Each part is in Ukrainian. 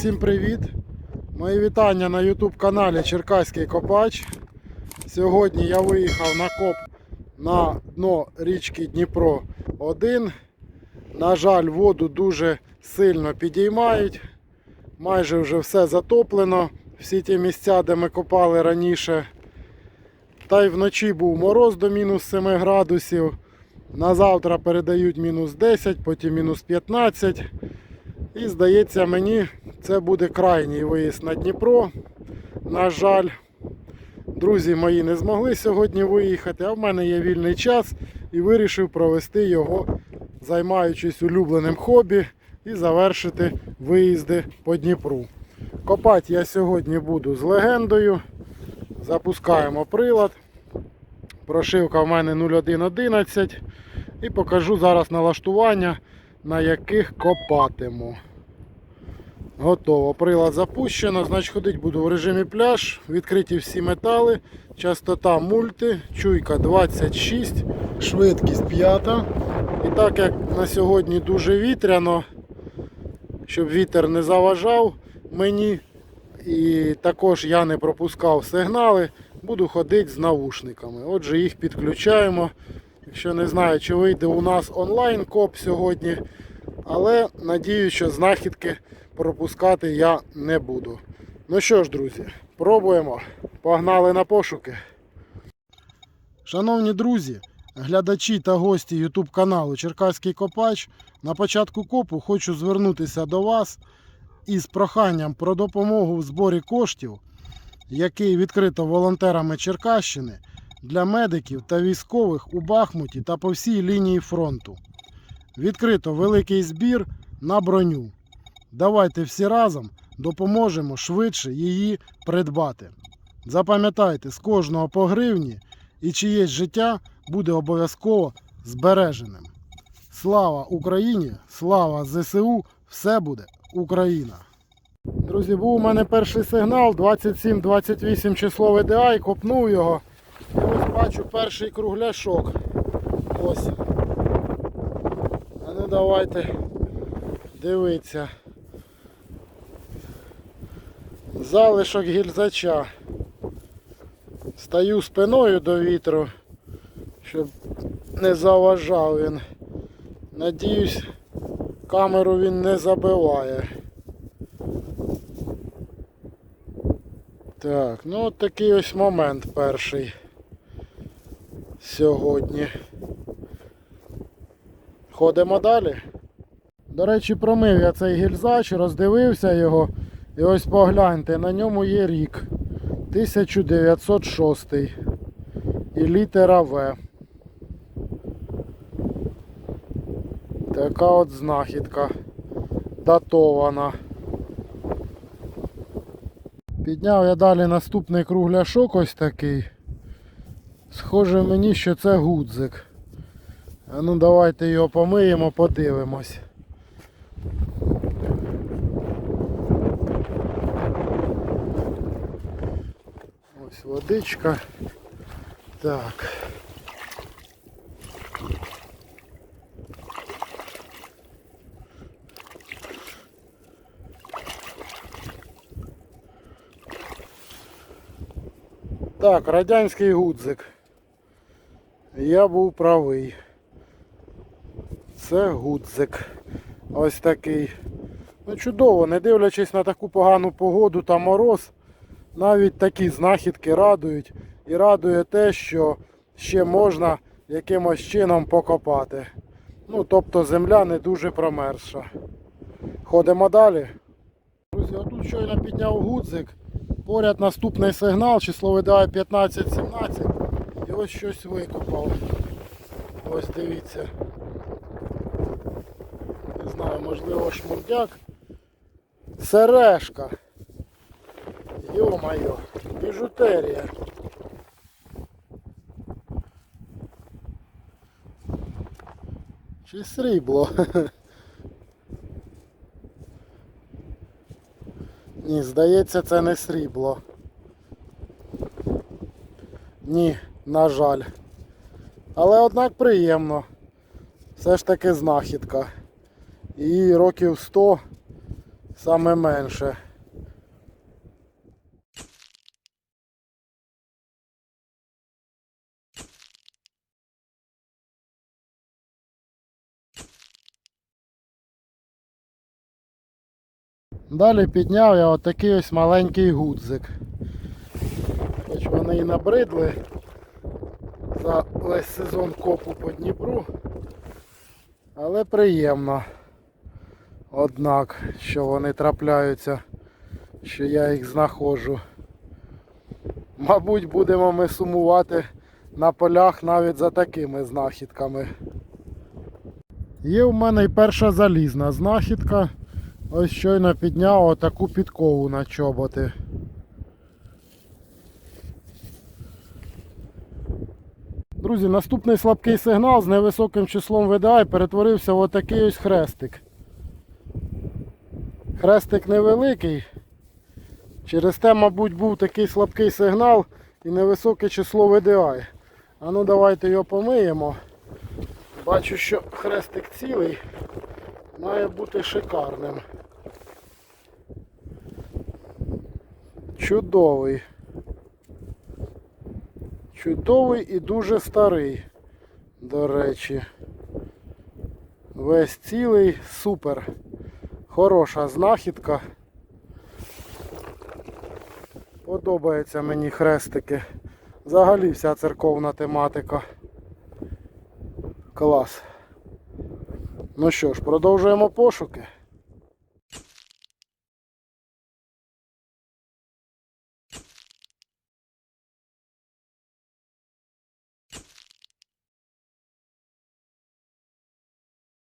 Всім привіт! Мої вітання на YouTube каналі Черкаський Копач. Сьогодні я виїхав на коп на дно річки Дніпро 1. На жаль, воду дуже сильно підіймають. Майже вже все затоплено. Всі ті місця, де ми копали раніше. Та й вночі був мороз до мінус 7 градусів. На завтра передають мінус 10, потім мінус 15. І здається мені, це буде крайній виїзд на Дніпро. На жаль, друзі мої не змогли сьогодні виїхати, а в мене є вільний час і вирішив провести його, займаючись улюбленим хобі і завершити виїзди по Дніпру. Копати я сьогодні буду з легендою. Запускаємо прилад. Прошивка в мене 0111 і покажу зараз налаштування, на яких копатиму. Готово. Прилад запущено, значить ходити буду в режимі пляж, відкриті всі метали, частота мульти, чуйка 26, швидкість 5. І так як на сьогодні дуже вітряно, щоб вітер не заважав мені, і також я не пропускав сигнали, буду ходити з наушниками. Отже, їх підключаємо. Якщо не знаю, чи вийде у нас онлайн коп сьогодні, але надію, що знахідки пропускати я не буду. Ну що ж, друзі, пробуємо. Погнали на пошуки. Шановні друзі, глядачі та гості YouTube каналу Черкаський Копач, на початку копу хочу звернутися до вас із проханням про допомогу в зборі коштів, який відкрито волонтерами Черкащини для медиків та військових у Бахмуті та по всій лінії фронту. Відкрито великий збір на броню. Давайте всі разом допоможемо швидше її придбати. Запам'ятайте, з кожного по гривні і чиєсь життя буде обов'язково збереженим. Слава Україні! Слава ЗСУ! Все буде Україна! Друзі, був у мене перший сигнал 27-28 число VDI, копнув його. І ось бачу перший кругляшок. Ось. А ну давайте дивитися. Залишок гільзача. Стаю спиною до вітру, щоб не заважав він. Надіюсь, камеру він не забиває. Так, ну от такий ось момент перший сьогодні. Ходимо далі. До речі, промив я цей гільзач, роздивився його. І ось погляньте, на ньому є рік. 1906 і літера В. Така от знахідка датована. Підняв я далі наступний кругляшок ось такий. Схоже мені, що це гудзик. А ну давайте його помиємо, подивимось. Ось водичка. Так. Так, радянський гудзик. Я був правий. Це гудзик. Ось такий. Ну чудово, не дивлячись на таку погану погоду та мороз, навіть такі знахідки радують. І радує те, що ще можна якимось чином покопати. Ну, тобто земля не дуже промерзша. Ходимо далі. Друзі, отут щойно підняв гудзик. Поряд наступний сигнал, число видає 15-17. І щось викопав. Ось дивіться. Не знаю, можливо шмурдяк. Сережка. Йо-майо, біжутерія. Чи срібло? Ні, здається, це не срібло. Ні, на жаль. Але однак приємно. Все ж таки знахідка. І років 100 саме менше. Далі підняв я отакий ось маленький гудзик. Хоч вони і набридли за весь сезон копу по Дніпру. Але приємно. Однак, що вони трапляються, що я їх знаходжу. Мабуть, будемо ми сумувати на полях навіть за такими знахідками. Є в мене і перша залізна знахідка. Ось щойно підняв отаку підкову на чоботи. Друзі, наступний слабкий сигнал з невисоким числом ВДА перетворився в отакий ось хрестик. Хрестик невеликий. Через те, мабуть, був такий слабкий сигнал і невисоке число ВДА. А ну давайте його помиємо. Бачу, що хрестик цілий має бути шикарним. Чудовий. Чудовий і дуже старий, до речі. Весь цілий, супер. Хороша знахідка. Подобаються мені хрестики. Взагалі вся церковна тематика. Клас. Ну що ж, продовжуємо пошуки.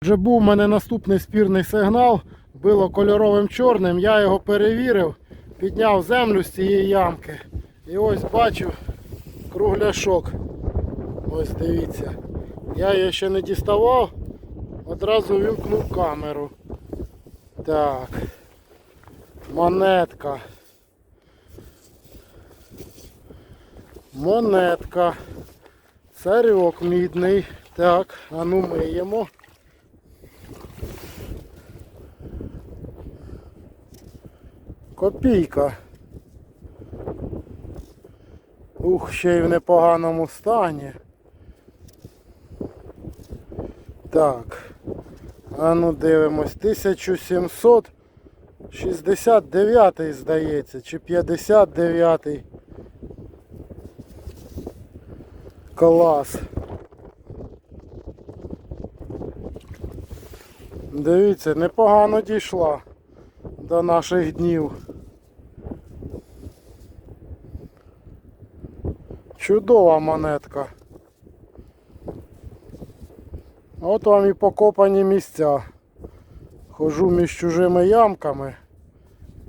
Вже був у мене наступний спірний сигнал, було кольоровим чорним, я його перевірив, підняв землю з цієї ямки. І ось бачу кругляшок. Ось дивіться. Я її ще не діставав, одразу вімкнув камеру. Так. Монетка. Монетка. Царьок мідний. Так, а ну миємо. Копійка. Ух, ще й в непоганому стані. Так. А ну дивимось. 1769 здається, чи 59. Клас. Дивіться, непогано дійшла до наших днів. Чудова монетка. От вам і покопані місця. Хожу між чужими ямками.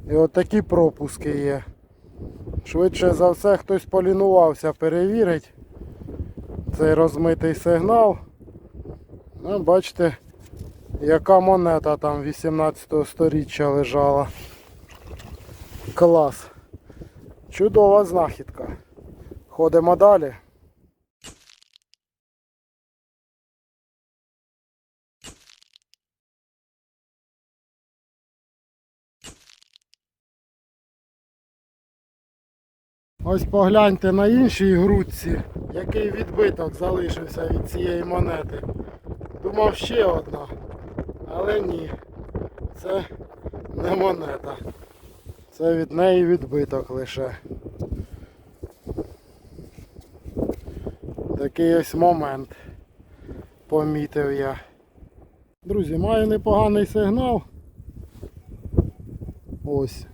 І от такі пропуски є. Швидше за все хтось полінувався перевірить цей розмитий сигнал. Ну, бачите, яка монета там 18 сторіччя лежала. Клас. Чудова знахідка. Ходимо далі. Ось погляньте на іншій грудці, який відбиток залишився від цієї монети. Думав ще одна, але ні. Це не монета. Це від неї відбиток лише. Такий ось момент помітив я. Друзі, маю непоганий сигнал. Ось.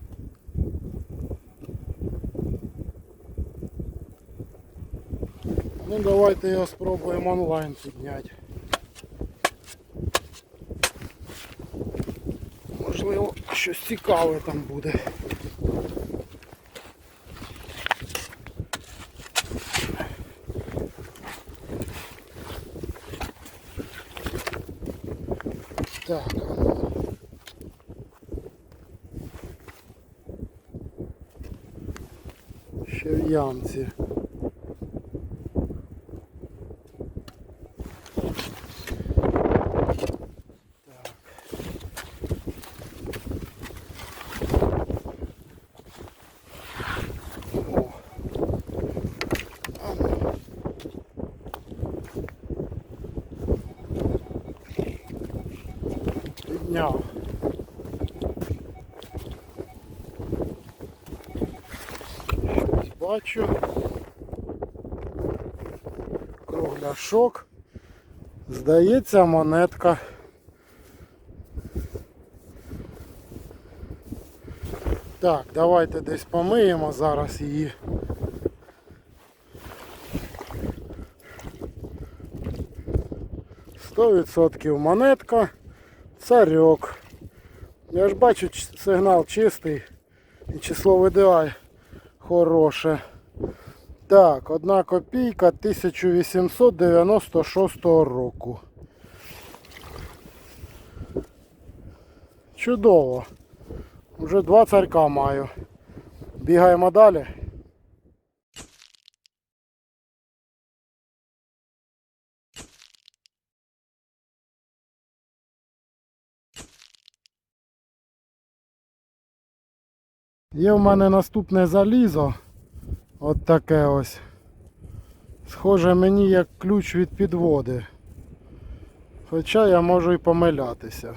Ну давайте його спробуємо онлайн підняти. Можливо, щось цікаве там буде. Так. Ще в ямці. Так. Підняв. Щось бачу. Кругляшок. Здається, монетка. Так, давайте десь помиємо зараз її. Сто відсотків монетка, царьок. Я ж бачу сигнал чистий і число VDI хороше. Так, одна копійка 1896 року. Чудово. Вже два царька маю. Бігаємо далі. Є в мене наступне залізо. От таке ось. Схоже мені як ключ від підводи. Хоча я можу і помилятися.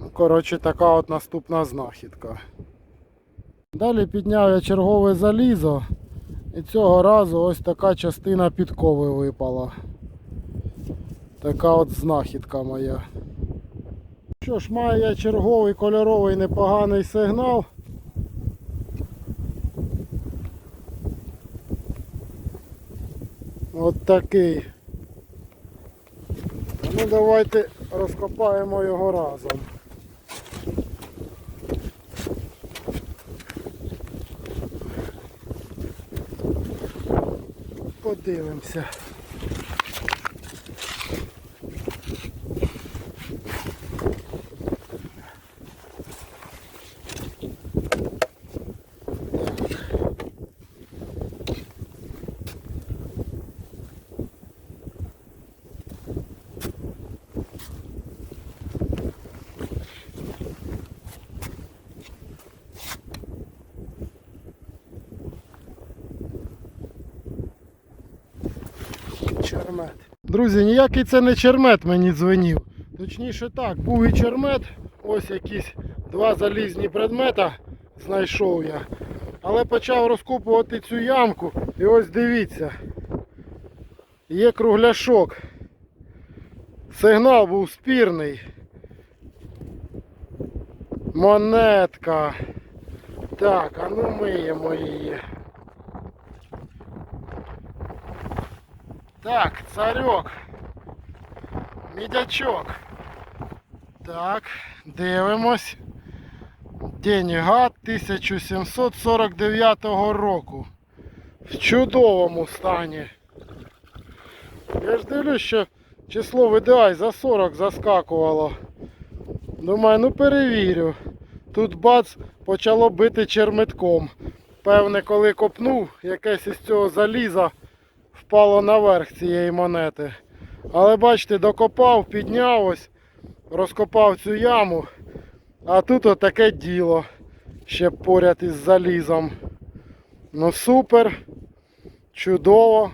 Ну, коротше, така от наступна знахідка. Далі підняв я чергове залізо. І цього разу ось така частина підкови випала. Така от знахідка моя. Що ж, маю я черговий кольоровий непоганий сигнал. От такий. Ну давайте розкопаємо його разом. Подивимося. Чермет. Друзі, ніякий це не чермет мені дзвонив. Точніше так, був і чермет, ось якісь два залізні предмета знайшов я. Але почав розкопувати цю ямку і ось дивіться. Є кругляшок. Сигнал був спірний. Монетка. Так, а ну миємо її. Так, царьок. Мідячок. Так, дивимось. Деньга 1749 року. В чудовому стані. Я ж дивлюсь, що число VDI за 40 заскакувало. Думаю, ну перевірю. Тут бац почало бити чермитком. Певне, коли копнув, якесь із цього заліза впало наверх цієї монети. Але бачите, докопав, підняв ось, розкопав цю яму. А тут отаке діло. Ще поряд із залізом. Ну супер. Чудово.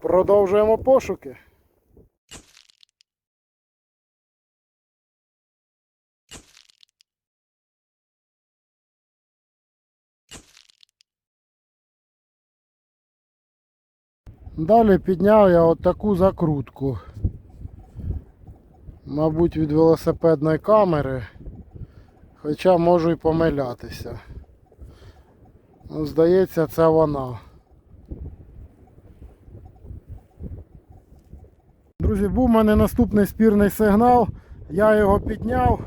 Продовжуємо пошуки. Далі підняв я от таку закрутку. Мабуть, від велосипедної камери. Хоча можу і помилятися. Ну, здається, це вона. Друзі, був у мене наступний спірний сигнал. Я його підняв,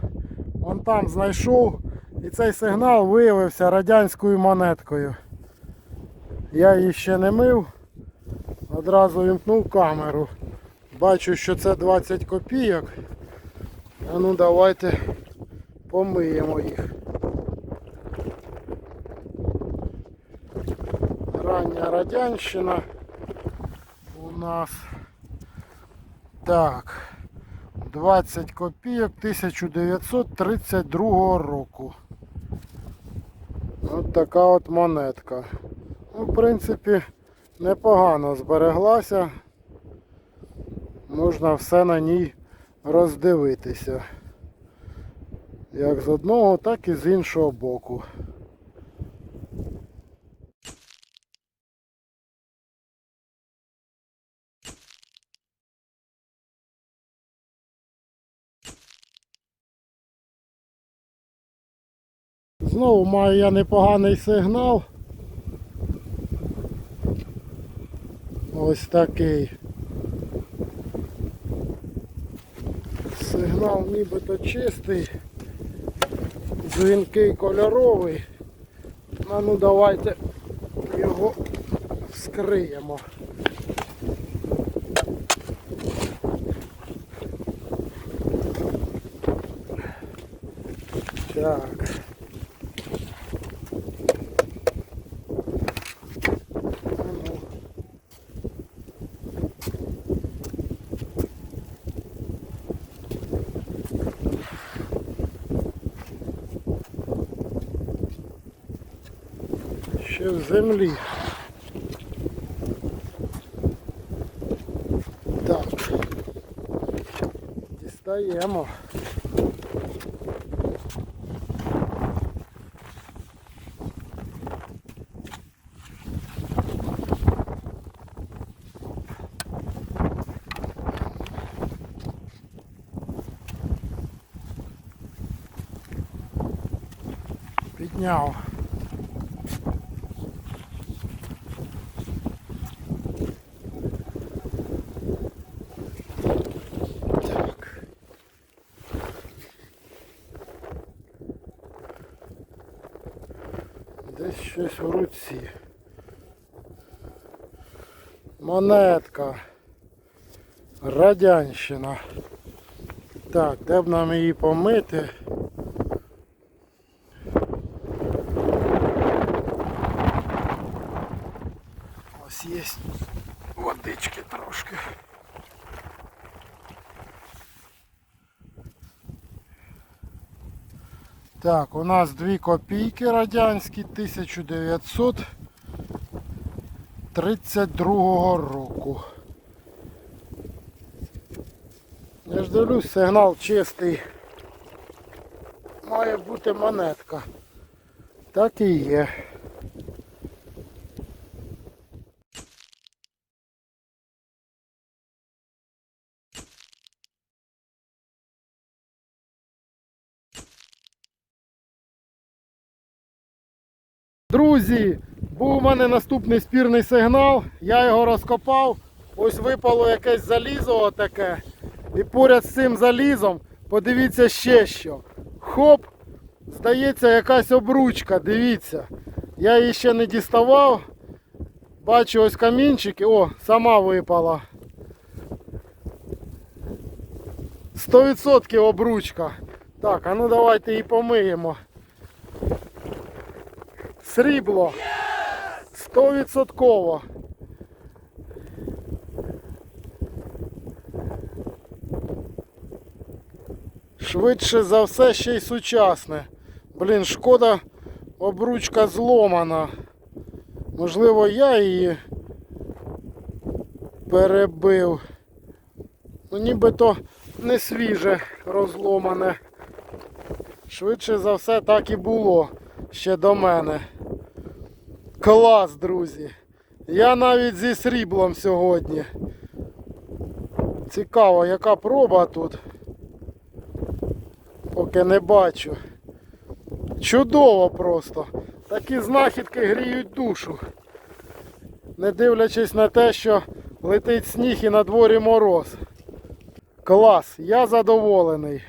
вон там знайшов. І цей сигнал виявився радянською монеткою. Я її ще не мив. Одразу вімкнув камеру. Бачу, що це 20 копійок. А ну давайте помиємо їх. Рання радянщина у нас. Так. 20 копійок 1932 року. От така от монетка. Ну, в принципі, непогано збереглася. Можна все на ній роздивитися. Як з одного, так і з іншого боку. Знову маю я непоганий сигнал. Ось такий. Сигнал нібито чистий, дзвінкий кольоровий. А ну давайте його вскриємо. Так. землі. Так. Дістаємо. Підняв. В. Монетка. Радянщина. Так, де б нам її помити? Ось є водички трошки. Так, у нас дві копійки радянські 1932 року. Я ж дивлюсь, сигнал чистий. Має бути монетка. Так і є. Друзі, був у мене наступний спірний сигнал, я його розкопав, ось випало якесь залізо отаке. І поряд з цим залізом, подивіться ще що. Хоп, здається, якась обручка, дивіться. Я її ще не діставав. Бачу ось камінчики, о, сама випала. 100% обручка. Так, а ну давайте її помиємо. Срібло. Стовідсотково. Швидше за все ще й сучасне. Блін, шкода, обручка зломана. Можливо, я її перебив. Ну нібито не свіже розломане. Швидше за все так і було ще до мене. Клас, друзі. Я навіть зі сріблом сьогодні. Цікаво, яка проба тут. Поки не бачу. Чудово просто. Такі знахідки гріють душу. Не дивлячись на те, що летить сніг і на дворі мороз. Клас, я задоволений.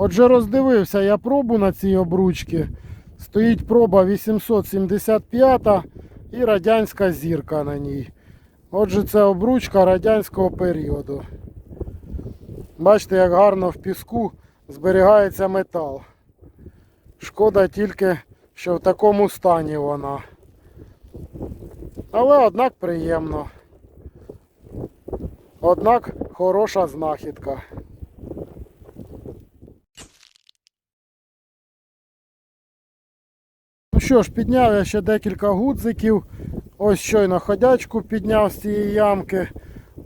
Отже, роздивився я пробу на цій обручці. Стоїть проба 875 і радянська зірка на ній. Отже, це обручка радянського періоду. Бачите, як гарно в піску зберігається метал. Шкода тільки, що в такому стані вона. Але однак приємно. Однак хороша знахідка. Що ж, підняв я ще декілька гудзиків. Ось щойно ходячку підняв з цієї ямки.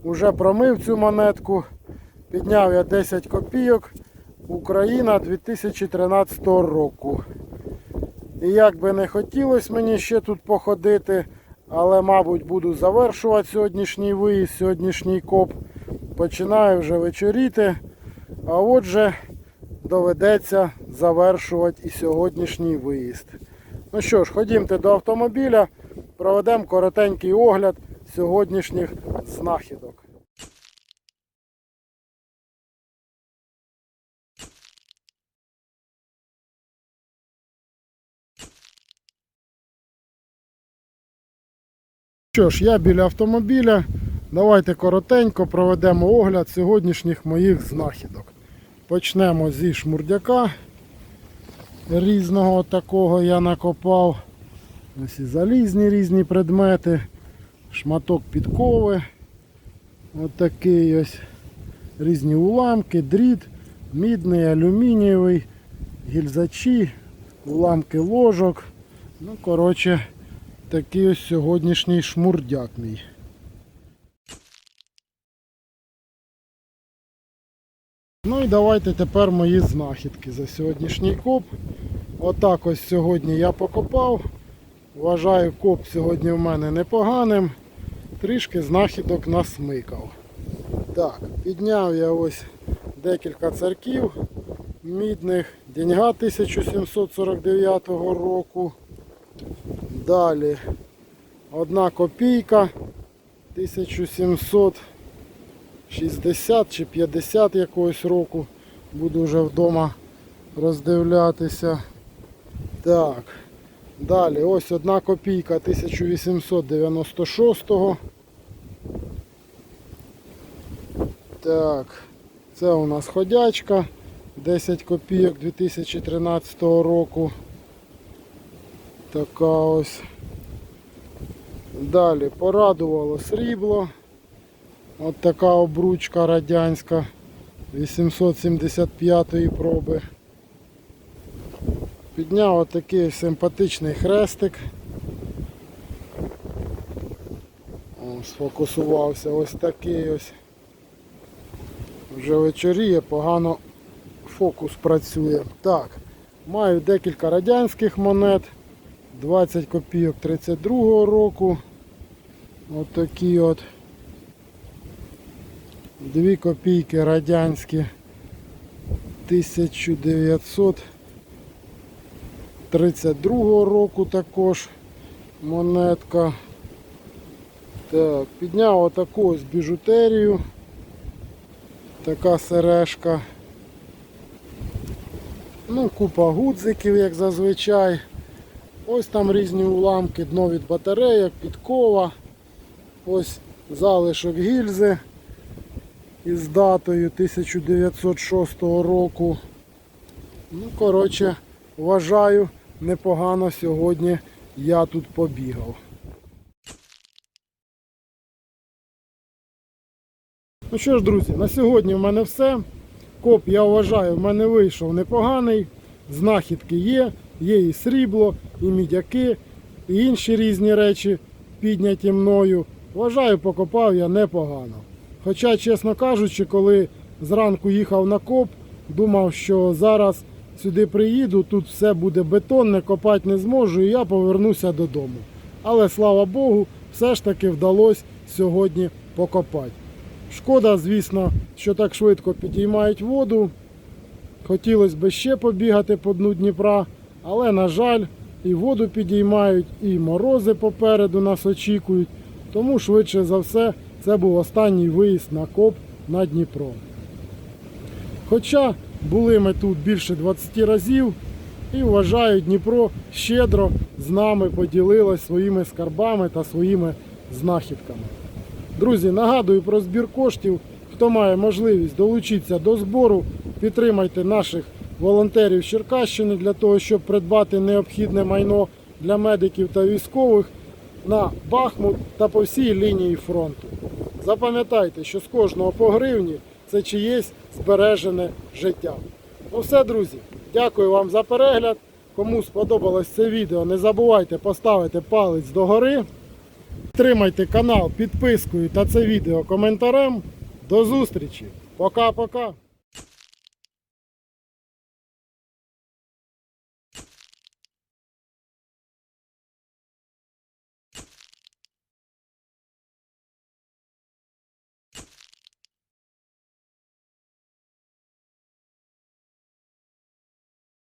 Уже промив цю монетку. Підняв я 10 копійок. Україна 2013 року. І як би не хотілося мені ще тут походити, але, мабуть, буду завершувати сьогоднішній виїзд, сьогоднішній коп. Починаю вже вечоріти. А отже, доведеться завершувати і сьогоднішній виїзд. Ну що ж, ходімте до автомобіля, проведемо коротенький огляд сьогоднішніх знахідок. Що ж, я біля автомобіля. Давайте коротенько проведемо огляд сьогоднішніх моїх знахідок. Почнемо зі шмурдяка. Різного такого я накопав. Ось і залізні різні предмети. Шматок підкови. Отакий ось. Різні уламки, дріт, мідний, алюмінієвий, гільзачі, уламки ложок. Ну, коротше, такий ось сьогоднішній шмурдяк мій. Ну і давайте тепер мої знахідки за сьогоднішній коп. Отак ось сьогодні я покопав. Вважаю, коп сьогодні в мене непоганим. Трішки знахідок насмикав. Так, підняв я ось декілька царків мідних. Деньга 1749 року. Далі одна копійка 1760 чи 50 якогось року. Буду вже вдома роздивлятися. Так. Далі ось одна копійка 1896 -го. Так, це у нас ходячка 10 копійок 2013 року. Така ось. Далі порадувало срібло. От така обручка радянська 875 проби. Підняв отакий симпатичний хрестик. Сфокусувався ось такий ось. Вже вечоріє, погано фокус працює. Так, маю декілька радянських монет. 20 копійок 32 року. От такі от. Дві копійки радянські 1932 року також монетка. Так, підняв отаку ось біжутерію. Така сережка. Ну, купа гудзиків, як зазвичай. Ось там різні уламки, дно від батарейок, підкова. Ось залишок гільзи із датою 1906 року. Ну, коротше, вважаю, непогано сьогодні я тут побігав. Ну що ж, друзі, на сьогодні в мене все. Коп, я вважаю, в мене вийшов непоганий. Знахідки є, є і срібло, і мідяки, і інші різні речі підняті мною. Вважаю, покопав я непогано. Хоча, чесно кажучи, коли зранку їхав на коп, думав, що зараз сюди приїду, тут все буде бетонне, копати не зможу і я повернуся додому. Але слава Богу, все ж таки вдалося сьогодні покопати. Шкода, звісно, що так швидко підіймають воду. Хотілося б ще побігати по дну Дніпра, але, на жаль, і воду підіймають, і морози попереду нас очікують. Тому швидше за все це був останній виїзд на коп на Дніпро. Хоча були ми тут більше 20 разів і вважаю, Дніпро щедро з нами поділилось своїми скарбами та своїми знахідками. Друзі, нагадую про збір коштів. Хто має можливість долучитися до збору, підтримайте наших волонтерів Черкащини для того, щоб придбати необхідне майно для медиків та військових на Бахмут та по всій лінії фронту. запам'ятайте, що з кожного по гривні це чиєсь збережене життя. Ну все, друзі, дякую вам за перегляд. Кому сподобалось це відео, не забувайте поставити палець догори. Підтримайте канал підпискою та це відео коментарем. До зустрічі. Пока-пока.